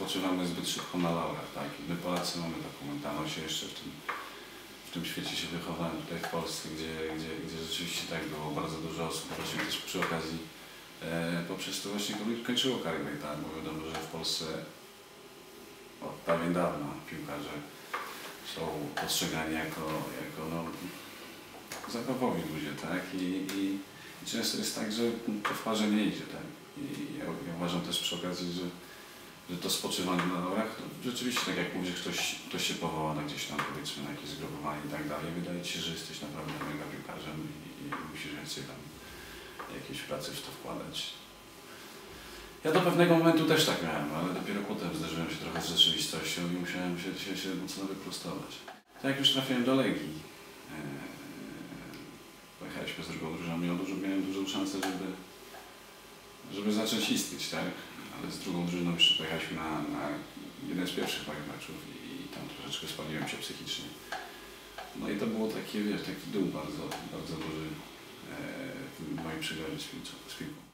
spoczywamy zbyt szybko na laurach, tak? My Polacy mamy taką mentalność, jeszcze w tym, w tym świecie się wychowałem tutaj w Polsce, gdzie, gdzie, gdzie rzeczywiście tak było bardzo dużo osób, właśnie też przy okazji e, poprzez to właśnie koń- kończyło karierę, tak? Bo wiadomo, że w Polsce od dawien dawna piłkarze są postrzegani jako, jako no, zabawowi ludzie, tak? I, i, i często jest tak, że to w parze nie idzie, tak? I ja, ja uważam też przy okazji, że, że to spoczywanie na laurach, to rzeczywiście, tak jak mówisz, ktoś, ktoś się powoła na gdzieś tam, powiedzmy, na jakieś zgrupowanie i tak dalej. Wydaje ci się, że jesteś naprawdę mega piłkarzem i, i musisz więcej tam jakiejś pracy w to wkładać. Ja do pewnego momentu też tak miałem, ale dopiero potem zderzyłem się trochę z rzeczywistością i musiałem się, się, się mocno wyprostować. Tak jak już trafiłem do Legii, e, pojechaliśmy z drugą drużyną, miałem, dużo, miałem dużą szansę, żeby, żeby zacząć istnieć, tak? Z drugą drużyną jeszcze pojechaliśmy na, na jeden z pierwszych moich meczów i tam troszeczkę spaliłem się psychicznie. No i to było takie, wiesz, taki dół bardzo, bardzo duży e, w mojej przygodzie. Z piłką.